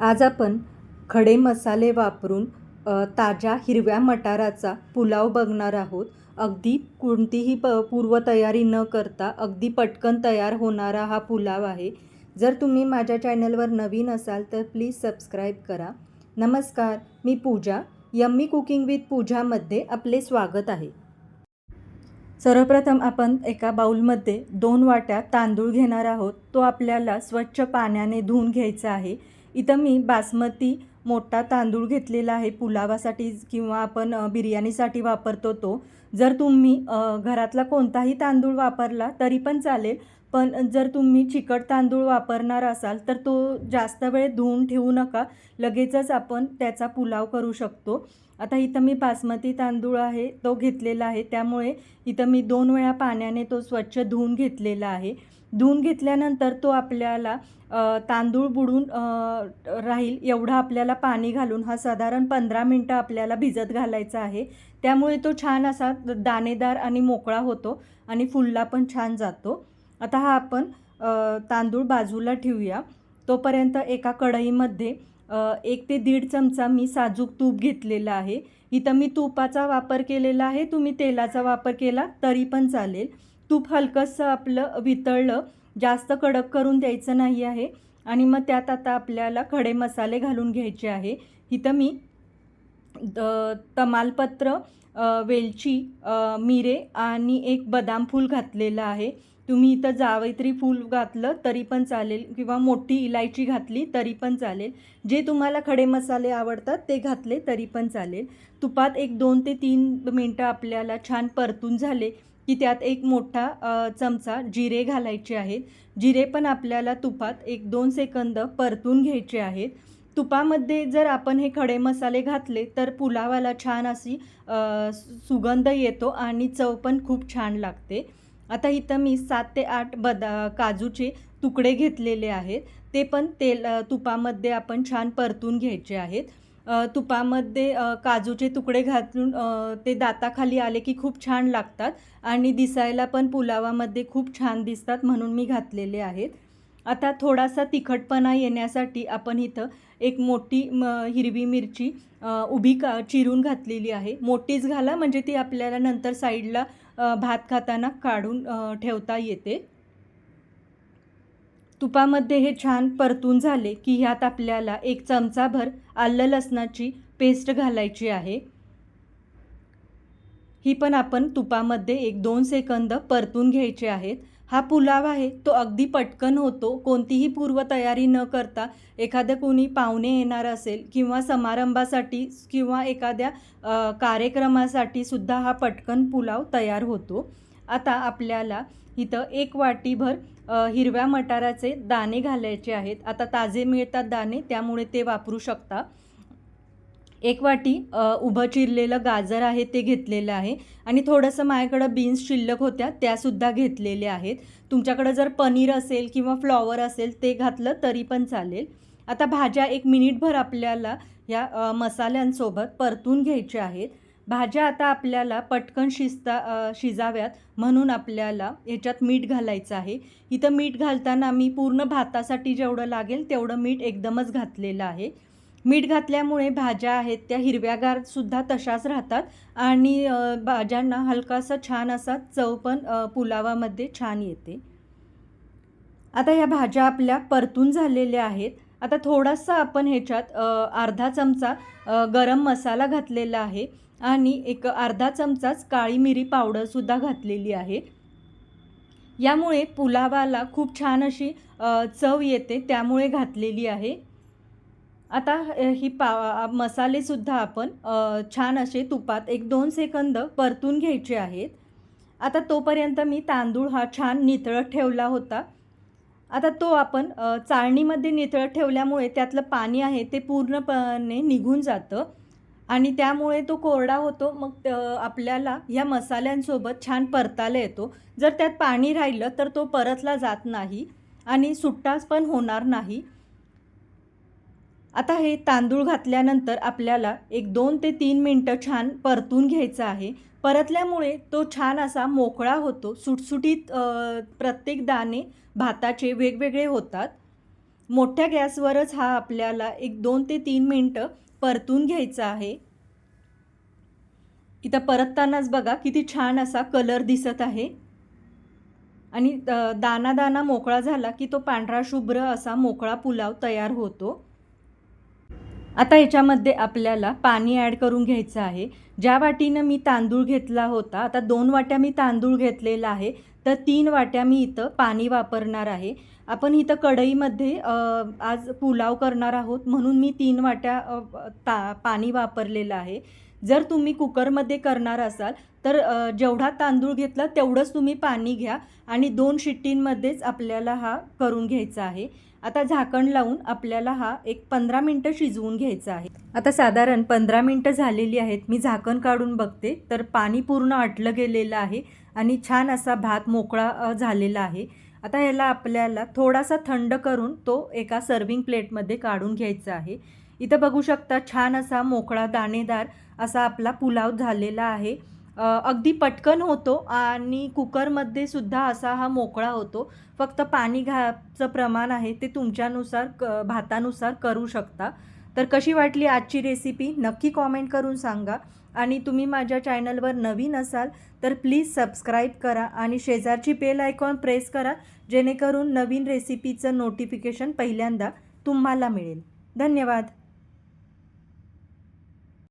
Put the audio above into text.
आज आपण खडे मसाले वापरून ताज्या हिरव्या मटाराचा पुलाव बघणार आहोत. अगदी कोणतीही प पूर्वतयारी न करता अगदी पटकन तयार होणारा हा पुलाव आहे. जर तुम्ही माझ्या चॅनलवर नवीन असाल तर प्लीज सबस्क्राईब करा. नमस्कार मी पूजा. यम्मी कुकिंग विथ पूजामध्ये आपले स्वागत आहे. सर्वप्रथम आपण एका बाउलमध्ये दोन वाट्या तांदूळ घेणार आहोत. तो आपल्याला स्वच्छ पाण्याने धुवून घ्यायचा आहे. इथं मी बासमती मोठा तांदूळ घेतलेला आहे. पुलावासाठी किंवा आपण बिर्याणीसाठी वापरतो तो. जर तुम्ही घरातला कोणताही तांदूळ वापरला तरी पण चालेल. पण जर तुम्ही चिकट तांदूळ वापरणार असाल तर तो जास्त वेळ धुवून ठेवू नका. लगेचच आपण त्याचा पुलाव करू शकतो. आता इथं मी बासमती तांदूळ आहे तो घेतलेला आहे. त्यामुळे इथं मी दोन वेळा पाण्याने तो स्वच्छ धुवून घेतलेला आहे. धुवून घेतल्यानंतर तो आपल्याला तांदूळ बुडून राहील एवढं आपल्याला पाणी घालून हा साधारण पंधरा मिनटं आपल्याला भिजत घालायचा आहे. त्यामुळे तो छान असा दाणेदार आणि मोकळा होतो आणि फुलला पण छान जातो. आता हा आपण तांदूळ बाजूला ठेवूया. तोपर्यंत एका कढईमध्ये एक ते दीड चमचा मी साजूक तूप घेतलेला आहे. इथं मी तुपाचा वापर केलेला आहे. तुम्ही तेलाचा वापर केला तरी पण चालेल. तूप हलकंसं आपलं वितळलं जास्त कडक करून द्यायचं नाही आहे. आणि मग त्यात आता आपल्याला खडे मसाले घालून घ्यायचे आहे. इथं मी द- तमालपत्र वेलची मिरे आणि एक बदाम फूल घातलेलं आहे. तुम्ही इथं जावेत्री फूल घातलं तरी पण चालेल किंवा मोठी इलायची घातली तरी पण चालेल. जे तुम्हाला खडे मसाले आवडतात ते घातले तरी पण चालेल. तुपात एक दोन ते तीन मिनटं आपल्याला छान परतून झाले की त्यात एक मोठा चमचा जिरे घालायचे आहेत. जिरे पण आपल्याला तुपात एक दोन सेकंद परतून घ्यायचे आहेत. तुपामध्ये जर आपण हे खडे मसाले घातले तर पुलावाला छान अशी सुगंध येतो आणि चव पण खूप छान लागते. आता इथं मी सात ते आठ बदा काजूचे तुकडे घेतलेले आहेत. ते पण तेल तुपामध्ये आपण छान परतून घ्यायचे आहेत. तुपामध्ये काजूचे तुकडे घालून ते दाताखाली आले की खूप छान लागतात आणि दिसायला पण पुलावामध्ये खूप छान दिसतात म्हणून मी घातलेले आहेत. आता थोडासा तिखटपणा येण्यासाठी आपण इथं एक मोठी म हिरवी मिरची उभी का चिरून घातलेली आहे. मोठीच घाला म्हणजे ती आपल्याला नंतर साईडला भात खाताना काढून ठेवता येते. तुपामध्ये हे छान परतून झाले की ह्यात आपल्याला एक चमचाभर आलं लसणाची पेस्ट घालायची आहे. ही पण आपण तुपामध्ये एक दोन सेकंद परतून घ्यायचे आहेत. हा पुलाव आहे तो अगदी पटकन होतो कोणतीही पूर्वतयारी न करता एखादं कोणी पाहुणे येणार असेल किंवा समारंभासाठी किंवा एखाद्या कार्यक्रमासाठी सुद्धा हा पटकन पुलाव तयार होतो. आता आपल्याला इथं एक वाटीभर हिरव्या मटाराचे दाणे घालायचे आहेत. आता ताजे मिळतात दाणे त्यामुळे ते वापरू शकता. एक वाटी उभं चिरलेलं गाजर आहे ते घेतलेलं आहे आणि थोडंसं माझ्याकडं बीन्स शिल्लक होत्या त्यासुद्धा घेतलेल्या आहेत. तुमच्याकडं जर पनीर असेल किंवा फ्लॉवर असेल ते घातलं तरी पण चालेल. आता भाज्या एक मिनिटभर आपल्याला या मसाल्यांसोबत परतून घ्यायच्या आहेत. भाज्या आता आपल्याला पटकन शिजता शिजाव्यात म्हणून आपल्याला ह्याच्यात मीठ घालायचं आहे. इथं मीठ घालताना मी पूर्ण भातासाठी जेवढं लागेल तेवढं मीठ एकदमच घातलेलं आहे. मीठ घातल्यामुळे भाज्या आहेत त्या हिरव्यागार सुद्धा तशाच राहतात. आणि भाज्यांना हलकासा छान असा चव पण पुलावामध्ये छान येते. आता ह्या भाज्या आपल्या परतून झालेल्या आहेत. आता थोडासा आपण ह्याच्यात अर्धा चमचा गरम मसाला घातलेला आहे. आणि एक अर्धा चमचाच काळी मिरी पावडरसुद्धा घातलेली आहे. यामुळे पुलावाला खूप छान अशी चव येते त्यामुळे घातलेली आहे. आता ही पा मसालेसुद्धा आपण छान असे तुपात एक दोन सेकंद परतून घ्यायचे आहेत. आता तोपर्यंत मी तांदूळ हा छान नितळत ठेवला होता. आता तो आपण चाळणीमध्ये नितळत ठेवल्यामुळे त्यातलं पाणी आहे ते पूर्णपणे निघून जातं आणि त्यामुळे तो कोरडा होतो. मग आपल्याला ह्या मसाल्यांसोबत छान परतायला येतो. जर त्यात पाणी राहिलं तर तो परतला जात नाही आणि सुट्टाच पण होणार नाही. आता हे तांदूळ घातल्यानंतर आपल्याला एक दोन ते तीन मिनटं छान परतून घ्यायचं आहे. परतल्यामुळे तो छान असा मोकळा होतो. सुटसुटीत प्रत्येक दाणे भाताचे वेगवेगळे होतात. मोठ्या गॅसवरच हा आपल्याला एक दोन ते तीन मिनटं परतून घ्यायचा आहे. इथं परततानाच बघा किती छान असा कलर दिसत आहे. आणि दाना दाना मोकळा झाला की तो पांढरा शुभ्र असा मोकळा पुलाव तयार होतो. आता याच्यामध्ये आपल्याला पाणी ॲड करून घ्यायचं आहे. ज्या वाटीनं मी तांदूळ घेतला होता आता दोन वाट्या मी तांदूळ घेतलेला आहे तर तीन वाट्या मी इथं पाणी वापरणार आहे. आपण इथं कढईमध्ये आज पुलाव करणार आहोत म्हणून मी तीन वाट्या ता पाणी वापरलेलं आहे. जर तुम्ही कुकरमध्ये करणार असाल तर जेवढा तांदूळ घेतला तेवढंच तुम्ही पाणी घ्या आणि दोन शिट्टींमध्येच आपल्याला हा करून घ्यायचा आहे. आता झाकण लावून आपल्याला हा एक पंधरा मिनटं शिजवून घ्यायचा आहे. आता साधारण पंधरा मिनटं झालेली आहेत. मी झाकण काढून बघते. तर पाणी पूर्ण आटलं गेलेलं आहे आणि छान असा भात मोकळा झालेला आहे. आता ह्याला आपल्याला थोडासा थंड करून तो एका सर्विंग प्लेटमध्ये काढून घ्यायचा आहे. इथं बघू शकता छान असा मोकळा दाणेदार असा आपला पुलाव झालेला आहे. अगदी पटकन होतो आणि कुकरमध्ये सुद्धा असा हा मोकळा होतो. फक्त पाणी घाचं प्रमाण आहे ते तुमच्यानुसार क भातानुसार करू शकता. तर कशी वाटली आजची रेसिपी नक्की कॉमेंट करून सांगा. आणि तुम्ही माझ्या चॅनलवर नवीन असाल तर प्लीज सबस्क्राईब करा आणि शेजारची बेल आयकॉन प्रेस करा जेणेकरून नवीन रेसिपीचं नोटिफिकेशन पहिल्यांदा तुम्हाला मिळेल. धन्यवाद.